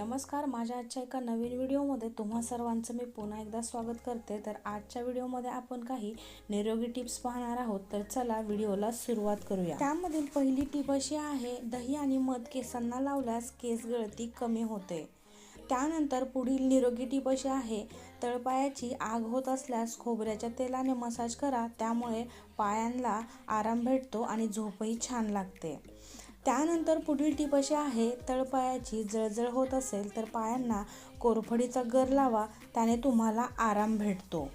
नमस्कार माझ्या आजच्या एका नवीन व्हिडिओमध्ये तुम्हा सर्वांचं मी पुन्हा एकदा स्वागत करते. तर आजच्या व्हिडिओमध्ये आपण काही निरोगी टिप्स पाहणार आहोत. तर चला व्हिडिओला सुरुवात करूया. त्यामधील पहिली टिप अशी आहे दही आणि मध केसांना लावल्यास केस गळती कमी होते. त्यानंतर पुढील निरोगी टिप अशी आहे तळपायाची आग होत असल्यास खोबऱ्याच्या तेलाने मसाज करा. त्यामुळे पायांना आराम भेटतो आणि झोपही छान लागते. त्यानंतर पुढील टीप अशी आहे तळपायाची जळजळ होत असेल तर पायांना कोरफडीचा गर लावा त्याने तुम्हाला आराम भेटतो.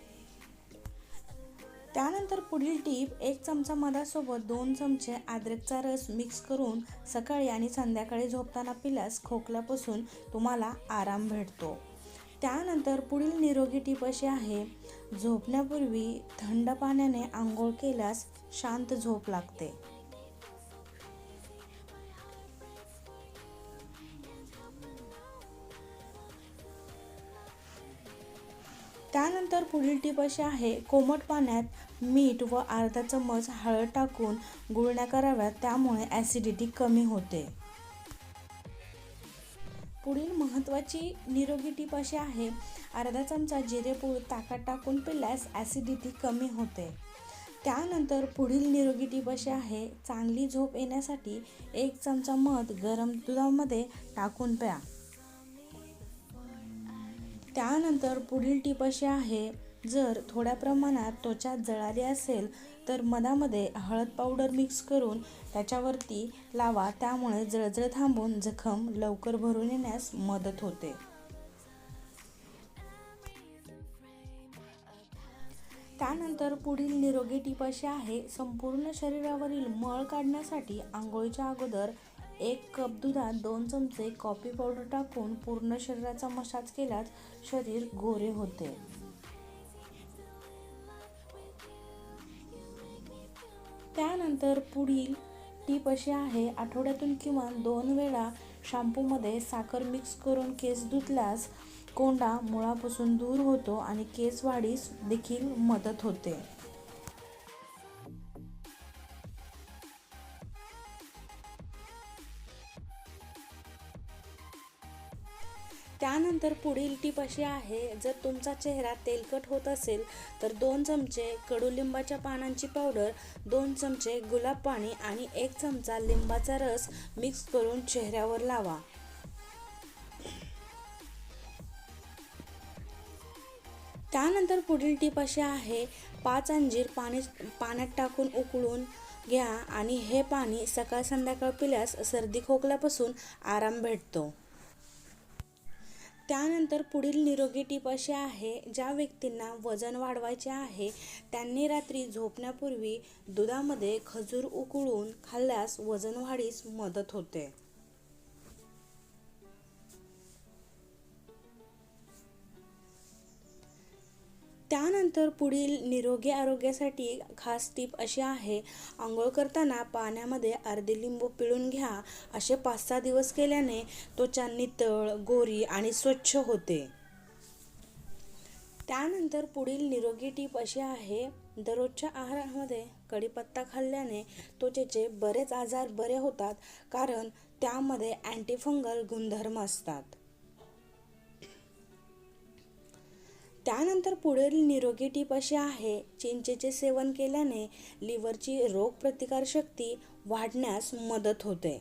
त्यानंतर पुढील टीप एक चमचा मधासोबत दोन चमचे अद्रकचा रस मिक्स करून सकाळी आणि संध्याकाळी झोपताना पिल्यास खोकल्यापासून तुम्हाला आराम भेटतो. त्यानंतर पुढील निरोगी टीप अशी आहे झोपण्यापूर्वी थंड पाण्याने आंघोळ केल्यास शांत झोप लागते. त्यानंतर पुढील टीप अशी आहे कोमट पाण्यात मीठ व अर्धा चमच हळद टाकून गुळण्या कराव्यात त्यामुळे ॲसिडिटी कमी होते. पुढील महत्त्वाची निरोगी टीप अशी आहे अर्धा चमचा जिरेपूळ ताकात टाकून पिल्यास ॲसिडिटी कमी होते. त्यानंतर पुढील निरोगी टीप अशी आहे चांगली झोप येण्यासाठी एक चमचा मध गरम दुधामध्ये टाकून प्या. त्यानंतर पुढील टीप अशी आहे जर थोड्या प्रमाणात त्वचा जळाली असेल तर मधामध्ये हळद पावडर मिक्स करून त्याच्यावरती लावा. त्यामुळे जळजळ थांबून जखम लवकर भरून येण्यास मदत होते. त्यानंतर पुढील निरोगी टीप अशी आहे संपूर्ण शरीरावरील मळ काढण्यासाठी आंघोळीच्या अगोदर एक कप दुधात दोन चमचे कॉफी पावडर टाकून पूर्ण शरीराचा मसाज केल्यास शरीर गोरे होते. त्यानंतर पुढील टीप अशी आहे आठवड्यातून किमान दोन वेळा शॅम्पूमध्ये साखर मिक्स करून केस धुतल्यास कोंडा मुळापासून दूर होतो आणि केस वाढीस देखील मदत होते. त्यानंतर पुढील टीप अशी आहे जर तुमचा चेहरा तेलकट होत असेल तर दोन चमचे कडुलिंबाच्या पानांची पावडर दोन चमचे गुलाब पाणी आणि एक चमचा लिंबाचा रस मिक्स करून चेहऱ्यावर लावा. त्यानंतर पुढील टीप अशी आहे पाच अंजीर पाणी पाण्यात टाकून उकळून घ्या आणि हे पाणी सकाळ संध्याकाळ पिल्यास सर्दी खोकल्यापासून आराम भेटतो. त्यानंतर पुढील निरोगी टीप अशी आहे ज्या व्यक्तींना वजन वाढवायचे आहे त्यांनी रात्री झोपण्यापूर्वी दुधामध्ये खजूर उकळून खाल्ल्यास वजन वाढीस मदत होते. त्यानंतर पुढील निरोगी आरोग्यासाठी खास टीप अशी आहे आंघोळ करताना पाण्यामध्ये अर्धे लिंबू पिळून घ्या. असे पाच सहा दिवस केल्याने त्वचा नितळ गोरी आणि स्वच्छ होते. त्यानंतर पुढील निरोगी टीप अशी आहे दररोजच्या आहारामध्ये कढीपत्ता खाल्ल्याने त्वचेचे बरेच आजार बरे होतात कारण त्यामध्ये अँटीफंगल गुणधर्म असतात. त्यानंतर पुढील निरोगी टीप अशी आहे चिंचेचे सेवन केल्याने लिव्हरची रोगप्रतिकारशक्ती वाढण्यास मदत होते.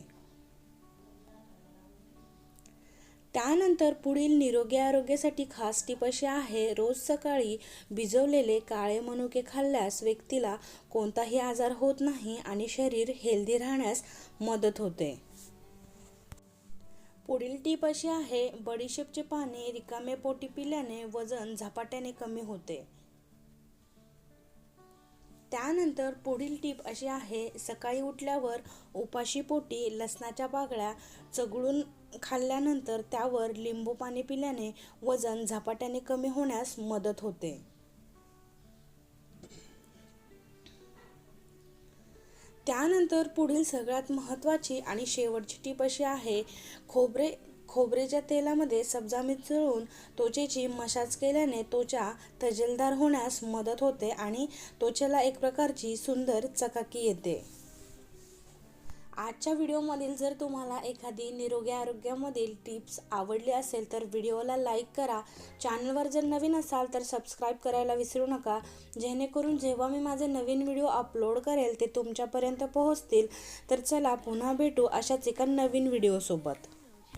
त्यानंतर पुढील निरोगी आरोग्यासाठी खास टीप अशी आहे रोज सकाळी भिजवलेले काळे मनुके खाल्ल्यास व्यक्तीला कोणताही आजार होत नाही आणि शरीर हेल्दी राहण्यास मदत होते. पुढील टीप अशी आहे बडीशेपचे पाणी रिकामे पोटी पिल्याने वजन झपाट्याने कमी होते. त्यानंतर पुढील टीप अशी आहे सकाळी उठल्यावर उपाशी पोटी लसणाच्या बागळ्या चगळून खाल्ल्यानंतर त्यावर लिंबू पाणी पिल्याने वजन झपाट्याने कमी होण्यास मदत होते. त्यानंतर पुढील सगळ्यात महत्त्वाची आणि शेवटची टीप अशी आहे खोबरे खोबरेच्या तेलामध्ये सब्जा मिसळून त्वचेची मसाज केल्याने त्वचा तजेलदार होण्यास मदत होते आणि त्वचेला एक प्रकारची सुंदर चकाकी येते. आजच्या व्हिडिओमधील जर तुम्हाला एखादी निरोगी आरोग्यामधील टिप्स आवडली असेल तर व्हिडिओला लाईक करा. चॅनलवर जर नवीन असाल तर सबस्क्राईब करायला विसरू नका. जेणेकरून जेव्हा मी माझे नवीन व्हिडिओ अपलोड करेल ते तुमच्यापर्यंत पोहोचतील. तर चला पुन्हा भेटू अशाच एका नवीन व्हिडिओसोबत.